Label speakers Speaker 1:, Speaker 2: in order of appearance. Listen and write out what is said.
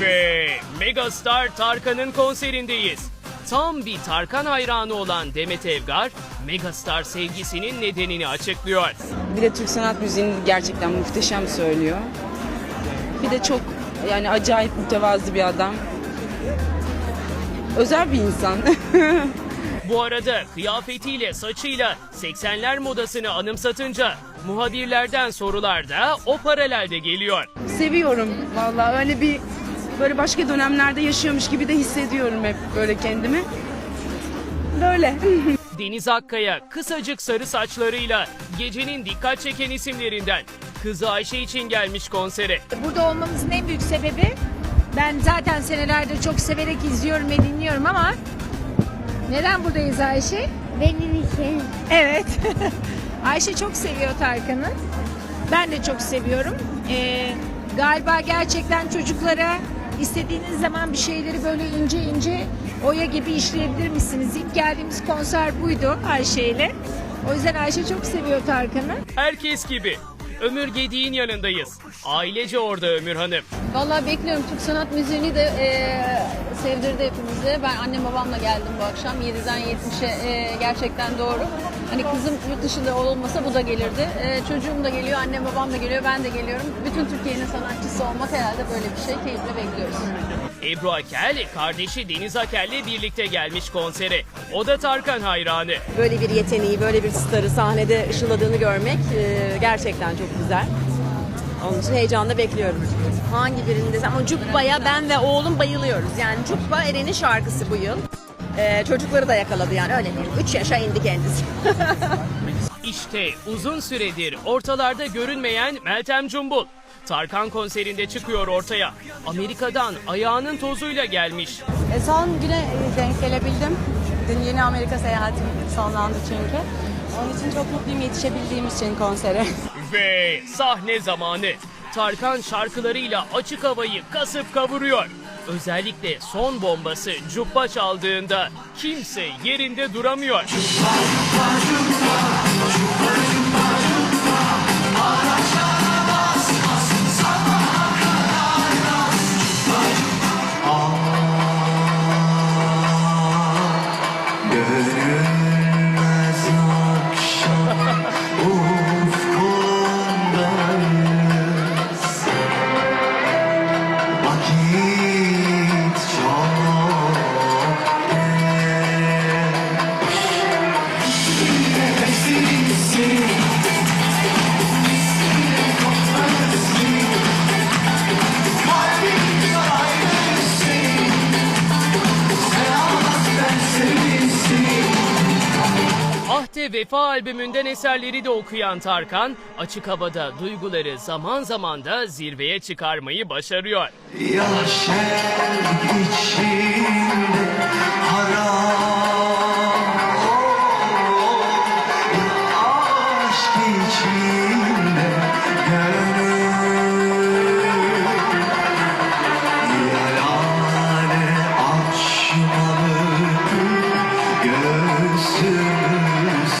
Speaker 1: Ve megastar Tarkan'ın konserindeyiz. Tam bir Tarkan hayranı olan Demet Evgar, megastar sevgisinin nedenini açıklıyor.
Speaker 2: Bir de Türk sanat müziğini gerçekten muhteşem söylüyor. Bir de çok yani acayip mütevazı bir adam. Özel bir insan.
Speaker 1: Bu arada kıyafetiyle, saçıyla 80'ler modasını anımsatınca muhabirlerden sorular da o paralelde geliyor.
Speaker 2: Seviyorum vallahi öyle bir böyle başka dönemlerde yaşıyormuş gibi de hissediyorum hep böyle kendimi. Böyle.
Speaker 1: Deniz Akkaya kısacık sarı saçlarıyla gecenin dikkat çeken isimlerinden kızı Ayşe için gelmiş konsere.
Speaker 3: Burada olmamızın en büyük sebebi ben zaten senelerdir çok severek izliyorum ve dinliyorum ama neden buradayız Ayşe?
Speaker 4: Benim için.
Speaker 3: Evet. Ayşe çok seviyor Tarkan'ı. Ben de çok seviyorum. Ee, galiba gerçekten çocuklara istediğiniz zaman bir şeyleri böyle ince ince oya gibi işleyebilir misiniz? İlk geldiğimiz konser buydu Ayşe ile. O yüzden Ayşe çok seviyor Tarkan'ı.
Speaker 1: Herkes gibi. Ömür Gedik'in yanındayız. Ailece orada Ömür Hanım.
Speaker 5: Vallahi bekliyorum. Türk sanat müziğini de e, sevdirdi hepimize. Ben annem babamla geldim bu akşam. 7'den 70'e e, gerçekten doğru. Hani kızım yurt dışında olmasa bu da gelirdi. E, çocuğum da geliyor, annem babam da geliyor, ben de geliyorum. Bütün Türkiye'nin sanatçısı olmak herhalde böyle bir şey. Keyifle bekliyoruz.
Speaker 1: Ebru Akel, kardeşi Deniz Akel'le birlikte gelmiş konsere. O da Tarkan hayranı.
Speaker 6: böyle bir yeteneği, böyle bir starı sahnede ışıldadığını görmek e, gerçekten çok güzel. Onun için heyecanla bekliyorum. Hangi birini desem ama Cubba'ya ben ve oğlum bayılıyoruz. Yani Cubba Eren'in şarkısı bu yıl. E, çocukları da yakaladı yani öyle diyeyim. 3 yaşa indi kendisi.
Speaker 1: İşte uzun süredir ortalarda görünmeyen Meltem Cumbul. Tarkan konserinde çıkıyor ortaya. Amerika'dan ayağının tozuyla gelmiş.
Speaker 7: E, son güne e, denk gelebildim. Dün yeni Amerika seyahatim sonlandı çünkü. Onun için çok mutluyum yetişebildiğim için konsere.
Speaker 1: Ve sahne zamanı. Tarkan şarkılarıyla açık havayı kasıp kavuruyor. Özellikle son bombası cuppa çaldığında kimse yerinde duramıyor.
Speaker 8: Görünmez
Speaker 1: Sahte Vefa albümünden eserleri de okuyan Tarkan, açık havada duyguları zaman zaman da zirveye çıkarmayı başarıyor.
Speaker 8: Yaşar er içinde haram, oh, oh, oh. aşk içinde.